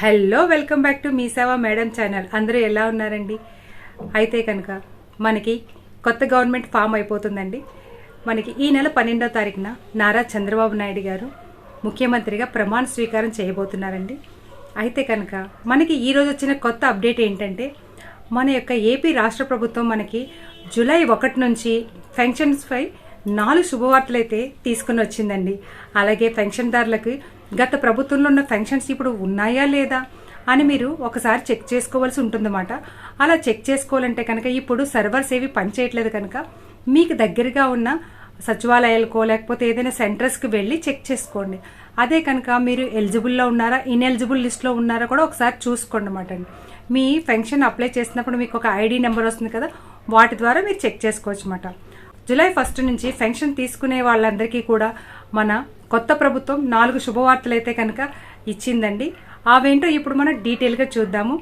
Hello welcome back to Mee Seva madam channel అందరూ ఎలా ఉన్నారండి? అయితే కనుక మనకి కొత్త గవర్నమెంట్ ఫామ్ అయిపోతుందండి. మనకి ఈ నెల పన్నెండవ తారీఖున నారా చంద్రబాబు నాయుడు గారు ముఖ్యమంత్రిగా ప్రమాణ స్వీకారం చేయబోతున్నారండి. అయితే కనుక మనకి ఈరోజు వచ్చిన కొత్త అప్డేట్ ఏంటంటే మన యొక్క ఏపీ రాష్ట్ర ప్రభుత్వం మనకి జూలై ఒకటి నుంచి పెన్షన్స్పై నాలుగు శుభవార్తలు అయితే తీసుకుని వచ్చిందండి. అలాగే పెన్షన్దారులకు గత ప్రభుత్వంలో ఉన్న పెన్షన్స్ ఇప్పుడు ఉన్నాయా లేదా అని మీరు ఒకసారి చెక్ చేసుకోవాల్సి ఉంటుందన్నమాట. అలా చెక్ చేసుకోవాలంటే కనుక ఇప్పుడు సర్వర్స్ ఏవి పనిచేయట్లేదు కనుక మీకు దగ్గరగా ఉన్న సచివాలయాలకో లేకపోతే ఏదైనా సెంటర్స్కి వెళ్ళి చెక్ చేసుకోండి. అదే కనుక మీరు ఎలిజిబుల్లో ఉన్నారా ఇన్ఎలిజిబుల్ లిస్ట్లో ఉన్నారా కూడా ఒకసారి చూసుకోండి అన్నమాట అండి. మీ పెన్షన్ అప్లై చేసినప్పుడు మీకు ఒక ఐడి నెంబర్ వస్తుంది కదా వాటి ద్వారా మీరు చెక్ చేసుకోవచ్చు అన్నమాట. జూలై ఫస్ట్ నుంచి పెన్షన్ తీసుకునే వాళ్ళందరికీ కూడా మన కొత్త ప్రభుత్వం నాలుగు శుభవార్తలైతే కనుక ఇచ్చిందండి. అవేంటో ఇప్పుడు మనం డీటెయిల్గా చూద్దాము.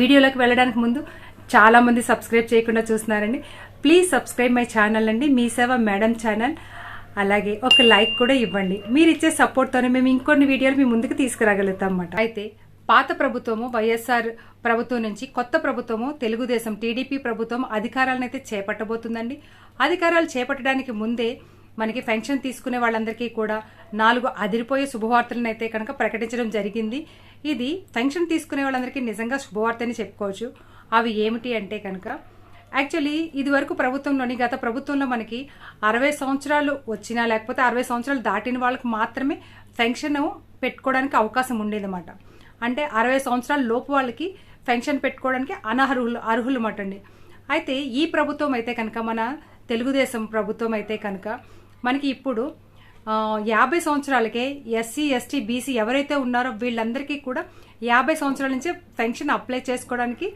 వీడియోలోకి వెళ్ళడానికి ముందు చాలా మంది సబ్స్క్రైబ్ చేయకుండా చూస్తున్నారండి. ప్లీజ్ సబ్స్క్రైబ్ మై ఛానల్ అండి. మీ సేవ మేడం ఛానల్. అలాగే ఒక లైక్ కూడా ఇవ్వండి. మీరు ఇచ్చే సపోర్ట్తోనే మేము ఇంకొన్ని వీడియోలు మీ ముందుకు తీసుకురాగలుగుతాం అన్నమాట. అయితే పాత ప్రభుత్వము వైఎస్ఆర్ ప్రభుత్వం నుంచి కొత్త ప్రభుత్వము తెలుగుదేశం టీడీపీ ప్రభుత్వం అధికారాలను అయితే చేపట్టబోతుందండి. అధికారాలు చేపట్టడానికి ముందే మనకి పెన్షన్ తీసుకునే వాళ్ళందరికీ కూడా నాలుగు అదిరిపోయే శుభవార్తలను అయితే కనుక ప్రకటించడం జరిగింది. ఇది పెన్షన్ తీసుకునే వాళ్ళందరికీ నిజంగా శుభవార్త అని చెప్పుకోవచ్చు. అవి ఏమిటి అంటే కనుక యాక్చువల్లీ ఇది వరకు ప్రభుత్వంలోని గత ప్రభుత్వంలో మనకి అరవై సంవత్సరాలు వచ్చినా లేకపోతే అరవై సంవత్సరాలు దాటిన వాళ్ళకి మాత్రమే పెన్షన్ పెట్టుకోవడానికి అవకాశం ఉండేదన్నమాట. అంటే అరవై సంవత్సరాల లోపు వాళ్ళకి పెన్షన్ పెట్టుకోవడానికి అనర్హులు అర్హులు అండి. అయితే ఈ ప్రభుత్వం అయితే కనుక మన తెలుగుదేశం ప్రభుత్వం అయితే కనుక మనకి ఇప్పుడు యాభై సంవత్సరాలకే ఎస్సీ ఎస్టీ బీసీ ఎవరైతే ఉన్నారో వీళ్ళందరికీ కూడా యాభై సంవత్సరాల నుంచే పెన్షన్ అప్లై చేసుకోవడానికి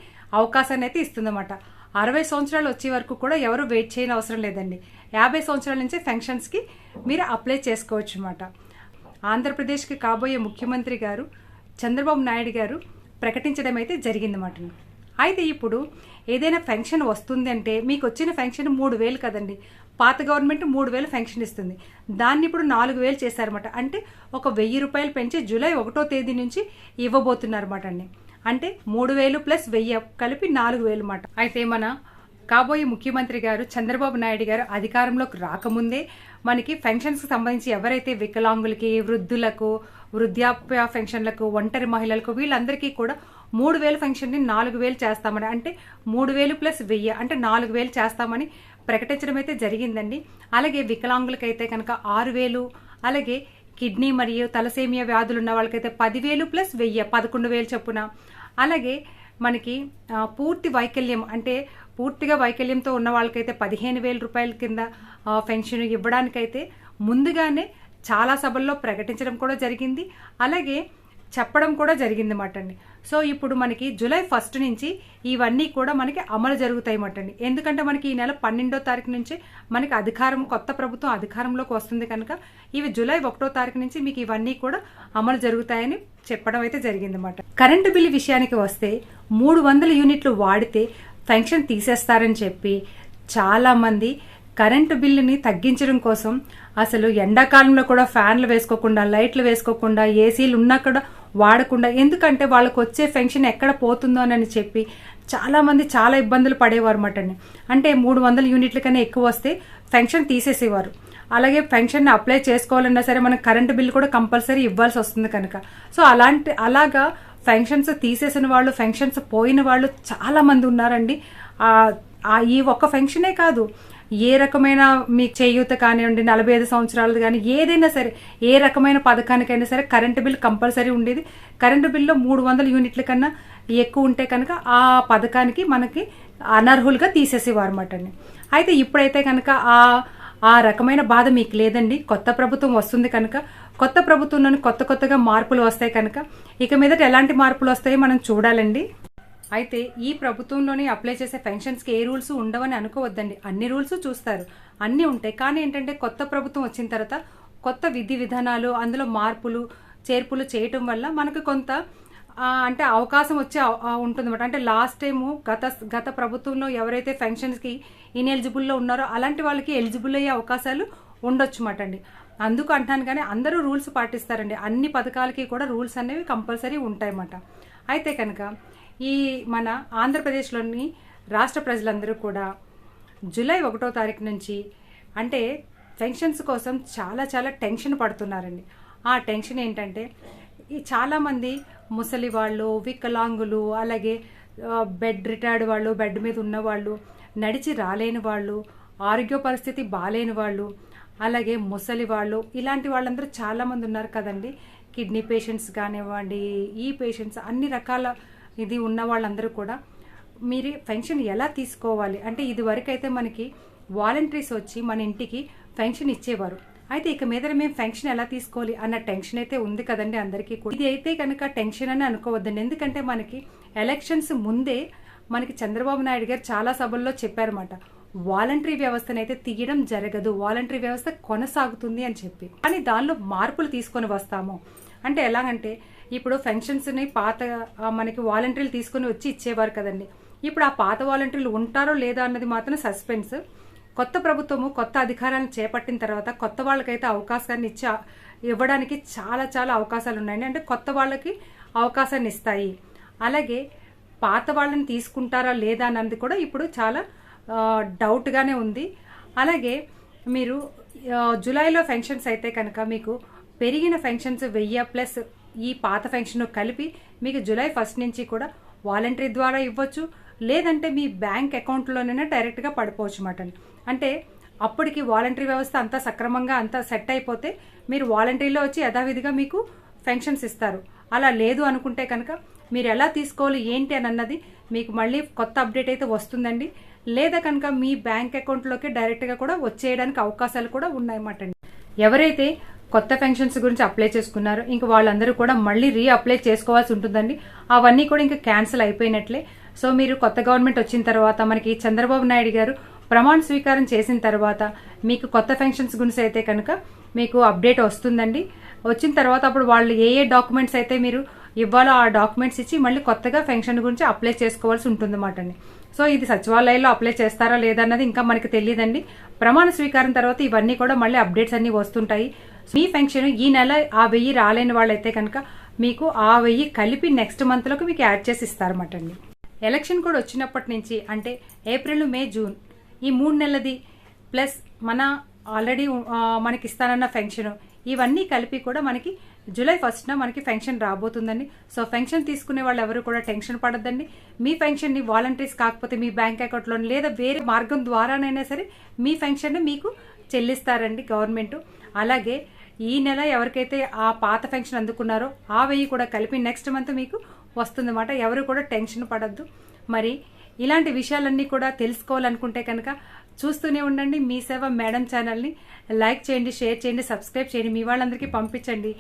అవకాశాన్ని అయితే ఇస్తుందన్నమాట. అరవై సంవత్సరాలు వచ్చే వరకు కూడా ఎవరు వెయిట్ చేయని అవసరం లేదండి. యాభై సంవత్సరాల నుంచే పెన్షన్స్కి మీరు అప్లై చేసుకోవచ్చు అనమాట ఆంధ్రప్రదేశ్కి కాబోయే ముఖ్యమంత్రి గారు చంద్రబాబు నాయుడు గారు ప్రకటించడం అయితే జరిగిందన్నమాట. అయితే ఇప్పుడు ఏదైనా ఫెన్షన్ వస్తుంది అంటే మీకు వచ్చిన ఫెన్షన్ మూడు వేలు కదండి. పాత గవర్నమెంట్ మూడు వేలు ఫెన్షన్ ఇస్తుంది. దాన్ని ఇప్పుడు నాలుగు వేలు చేశారన్నమాట. అంటే ఒక వెయ్యి రూపాయలు పెంచి జూలై ఒకటో తేదీ నుంచి ఇవ్వబోతున్నారన్నమాట అండి. అంటే మూడు వేలు ప్లస్ వెయ్యి కలిపి నాలుగు వేలు అన్నమాట. అయితే మన కాబోయే ముఖ్యమంత్రి గారు చంద్రబాబు నాయుడు గారు అధికారంలోకి రాకముందే మనకి పెన్షన్స్కి సంబంధించి ఎవరైతే వికలాంగులకి వృద్ధులకు వృద్ధాప్య పెన్షన్లకు ఒంటరి మహిళలకు వీళ్ళందరికీ కూడా మూడు వేలు ఫంక్షన్ని నాలుగు వేలు చేస్తామని అంటే మూడు వేలు ప్లస్ వెయ్యి అంటే నాలుగు వేలు చేస్తామని ప్రకటించడం అయితే జరిగిందండి. అలాగే వికలాంగులకైతే కనుక ఆరు వేలు అలాగే కిడ్నీ మరియు తలసేమియా వ్యాధులు ఉన్న వాళ్ళకైతే పదివేలు ప్లస్ వెయ్యి పదకొండు వేలు చొప్పున. అలాగే మనకి పూర్తి వైకల్యం అంటే పూర్తిగా వైకల్యంతో ఉన్న వాళ్ళకైతే పదిహేను వేల రూపాయల కింద పెన్షన్ ఇవ్వడానికైతే ముందుగానే చాలా సభల్లో ప్రకటించడం కూడా జరిగింది. అలాగే చెప్పడం కూడా జరిగింది అండి సో ఇప్పుడు మనకి జూలై ఫస్ట్ నుంచి ఇవన్నీ కూడా మనకి అమలు జరుగుతాయి అండి ఎందుకంటే మనకి ఈ నెల పన్నెండో తారీఖు నుంచి మనకి అధికారం కొత్త ప్రభుత్వం అధికారంలోకి వస్తుంది కనుక ఇవి జూలై ఒకటో తారీఖు నుంచి మీకు ఇవన్నీ కూడా అమలు జరుగుతాయని చెప్పడం అయితే జరిగిందన్నమాట కరెంటు బిల్లు విషయానికి వస్తే మూడు వందల యూనిట్లు వాడితే పెన్షన్ తీసేస్తారని చెప్పి చాలా మంది కరెంటు బిల్లుని తగ్గించడం కోసం అసలు ఎండాకాలంలో కూడా ఫ్యాన్లు వేసుకోకుండా లైట్లు వేసుకోకుండా ఏసీలు ఉన్నా కూడా వాడకుండా. ఎందుకంటే వాళ్ళకు వచ్చే పెన్షన్ ఎక్కడ పోతుందో అని చెప్పి చాలామంది చాలా ఇబ్బందులు పడేవారు అండి అంటే మూడు వందల యూనిట్ల కన్నా ఎక్కువ వస్తే పెన్షన్ తీసేసేవారు. అలాగే పెన్షన్ అప్లై చేసుకోవాలన్నా సరే మనకు కరెంటు బిల్లు కూడా కంపల్సరీ ఇవ్వాల్సి వస్తుంది కనుక. సో అలాంటి అలాగా పెన్షన్స్ తీసేసిన వాళ్ళు ఫంక్షన్స్ పోయిన వాళ్ళు చాలామంది ఉన్నారండి. ఆ ఈ ఒక్క ఫంక్షనే కాదు. ఏ రకమైన మీకు చేయూత కానివ్వండి నలభై ఐదు సంవత్సరాలు కానీ ఏదైనా సరే ఏ రకమైన పథకానికైనా సరే కరెంటు బిల్ కంపల్సరీ ఉండేది. కరెంటు బిల్లో మూడు వందల యూనిట్ల కన్నా ఎక్కువ ఉంటే కనుక ఆ పథకానికి మనకి అనర్హులుగా తీసేసేవారు అన్నమాట అండి. అయితే ఇప్పుడైతే కనుక ఆ ఆ రకమైన బాధ మీకు లేదండి. కొత్త ప్రభుత్వం వస్తుంది కనుక కొత్త ప్రభుత్వంలోని కొత్త కొత్తగా మార్పులు వస్తాయి కనుక ఇక మీదట ఎలాంటి మార్పులు వస్తాయో మనం చూడాలండి. అయితే ఈ ప్రభుత్వంలోనే అప్లై చేసే పెన్షన్స్కి ఏ రూల్స్ ఉండవని అనుకోవద్దండి. అన్ని రూల్స్ చూస్తారు. అన్నీ ఉంటాయి. కానీ ఏంటంటే కొత్త ప్రభుత్వం వచ్చిన తర్వాత కొత్త విధి విధానాలు అందులో మార్పులు చేర్పులు చేయటం వల్ల మనకు కొంత అంటే అవకాశం వచ్చే ఉంటుంది అంటే లాస్ట్ టైము గత గత ప్రభుత్వంలో ఎవరైతే పెన్షన్స్కి ఇన్ఎలిజిబుల్లో ఉన్నారో అలాంటి వాళ్ళకి ఎలిజిబుల్ అయ్యే అవకాశాలు ఉండొచ్చు మాట అండి. అందుకు అంటాను కానీ అందరూ రూల్స్ పాటిస్తారండి. అన్ని పథకాలకి కూడా రూల్స్ అనేవి కంపల్సరీ ఉంటాయన్నమాట. అయితే కనుక ఈ మన ఆంధ్రప్రదేశ్లోని రాష్ట్ర ప్రజలందరూ కూడా జూలై ఒకటో తారీఖు నుంచి అంటే పెన్షన్స్ కోసం చాలా చాలా టెన్షన్ పడుతున్నారండి. ఆ టెన్షన్ ఏంటంటే ఈ చాలామంది ముసలి వాళ్ళు వికలాంగులు అలాగే బెడ్ రిటైర్డ్ వాళ్ళు బెడ్ మీద ఉన్న వాళ్ళు నడిచి రాలేని వాళ్ళు ఆరోగ్య పరిస్థితి బాగాలేని వాళ్ళు అలాగే ముసలి వాళ్ళు ఇలాంటి వాళ్ళందరూ చాలామంది ఉన్నారు కదండి. కిడ్నీ పేషెంట్స్ కానివ్వండి ఈ పేషెంట్స్ అన్ని రకాల ఇది ఉన్న వాళ్ళందరూ కూడా మీరు పెన్షన్ ఎలా తీసుకోవాలి? అంటే ఇది మనకి వాలంటీర్స్ వచ్చి మన ఇంటికి పెన్షన్ ఇచ్చేవారు. అయితే ఇక మీద మేము పెన్షన్ ఎలా తీసుకోవాలి అన్న టెన్షన్ అయితే ఉంది కదండి అందరికీ కూడా. ఇది అయితే కనుక టెన్షన్ అని అనుకోవద్దండి. ఎందుకంటే మనకి ఎలక్షన్స్ ముందే మనకి చంద్రబాబు నాయుడు గారు చాలా సభల్లో చెప్పారన్నమాట. వాలంటరీ వ్యవస్థను అయితే తీయడం జరగదు. వాలంటరీ వ్యవస్థ కొనసాగుతుంది అని చెప్పి. కానీ దానిలో మార్పులు తీసుకొని వస్తాము. అంటే ఎలాగంటే ఇప్పుడు పెన్షన్స్ని పాత మనకి వాలంటీర్లు తీసుకొని వచ్చి ఇచ్చేవారు కదండి. ఇప్పుడు ఆ పాత వాలంటీర్లు ఉంటారో లేదా అన్నది మాత్రం సస్పెన్స్. కొత్త ప్రభుత్వము కొత్త అధికారాలను చేపట్టిన తర్వాత కొత్త వాళ్ళకైతే అవకాశాన్ని ఇచ్చి ఇవ్వడానికి చాలా చాలా అవకాశాలు ఉన్నాయండి. అంటే కొత్త వాళ్ళకి అవకాశాన్ని ఇస్తాయి. అలాగే పాత వాళ్ళని తీసుకుంటారా లేదా అన్నది కూడా ఇప్పుడు చాలా డౌట్గానే ఉంది. అలాగే మీరు జూలైలో ఫెన్షన్స్ అయితే కనుక మీకు పెరిగిన ఫెన్షన్స్ వెయ్యి ప్లస్ ఈ పాత ఫెన్షన్ కలిపి మీకు జూలై ఫస్ట్ నుంచి కూడా వాలంటరీ ద్వారా ఇవ్వచ్చు. లేదంటే మీ బ్యాంక్ అకౌంట్లోనే డైరెక్ట్గా పడిపోవచ్చు అన్నమాట అంటే అప్పటికి వాలంటరీ వ్యవస్థ అంతా సక్రమంగా అంతా సెట్ అయిపోతే మీరు వాలంటరీలో వచ్చి యథావిధిగా మీకు పెన్షన్స్ ఇస్తారు. అలా లేదు అనుకుంటే కనుక మీరు ఎలా తీసుకోవాలి ఏంటి అని అన్నది మీకు మళ్ళీ కొత్త అప్డేట్ అయితే వస్తుందండి. లేదా కనుక మీ బ్యాంక్ అకౌంట్లోకి డైరెక్ట్గా కూడా వచ్చేయడానికి అవకాశాలు కూడా ఉన్నాయన్నమాట అండి ఎవరైతే కొత్త పెన్షన్స్ గురించి అప్లై చేసుకున్నారు. ఇంక వాళ్ళందరూ కూడా మళ్ళీ రీ అప్లై చేసుకోవాల్సి ఉంటుందండి. అవన్నీ కూడా ఇంకా క్యాన్సిల్ అయిపోయినట్లే. సో మీరు కొత్త గవర్నమెంట్ వచ్చిన తర్వాత మనకి చంద్రబాబు నాయుడు గారు ప్రమాణ స్వీకారం చేసిన తర్వాత మీకు కొత్త పెన్షన్స్ గురించి అయితే కనుక మీకు అప్డేట్ వస్తుందండి. వచ్చిన తర్వాత అప్పుడు వాళ్ళు ఏ ఏ డాక్యుమెంట్స్ అయితే మీరు ఇవ్వాలో ఆ డాక్యుమెంట్స్ ఇచ్చి మళ్ళీ కొత్తగా పెన్షన్ గురించి అప్లై చేసుకోవాల్సి ఉంటుందన్నమాట అండి సో ఇది సచివాలయంలో అప్లై చేస్తారా లేదా అన్నది ఇంకా మనకి తెలియదండి. ప్రమాణ స్వీకారం తర్వాత ఇవన్నీ కూడా మళ్ళీ అప్డేట్స్ అన్ని వస్తుంటాయి. మీ పెన్షన్ ఈ నెల ఆ వెయ్యి రాలేని వాళ్ళైతే కనుక మీకు ఆ వెయ్యి కలిపి నెక్స్ట్ మంత్లోకి మీకు యాడ్ చేసి ఇస్తారన్నమాట అండి ఎలక్షన్ కూడా వచ్చినప్పటి నుంచి అంటే ఏప్రిల్ మే జూన్ ఈ మూడు నెలలది ప్లస్ మన ఆల్రెడీ మనకి ఇస్తానన్న పెన్షన్ ఇవన్నీ కలిపి కూడా మనకి జూలై ఫస్ట్న మనకి పెన్షన్ రాబోతుందండి. సో పెన్షన్ తీసుకునే వాళ్ళు ఎవరు కూడా టెన్షన్ పడద్దండి. మీ పెన్షన్ని వాలంటీర్స్ కాకపోతే మీ బ్యాంక్ అకౌంట్లో లేదా వేరే మార్గం ద్వారానైనా సరే మీ పెన్షన్ మీకు చెల్లిస్తారండి గవర్నమెంట్. అలాగే ఈ నెల ఎవరికైతే ఆ పాత పెన్షన్ అందుకున్నారో ఆ వెయ్యి కూడా కలిపి నెక్స్ట్ మంత్ మీకు వస్తుందన్నమాట. ఎవరు కూడా టెన్షన్ పడద్దు. మరి ఇలాంటి విషయాలన్నీ కూడా తెలుసుకోవాలనుకుంటే కనుక చూస్తూనే ఉండండి. మీ సేవ మేడం ఛానల్ని లైక్ చేయండి షేర్ చేయండి సబ్స్క్రైబ్ చేయండి. మీ వాళ్ళందరికీ పంపించండి.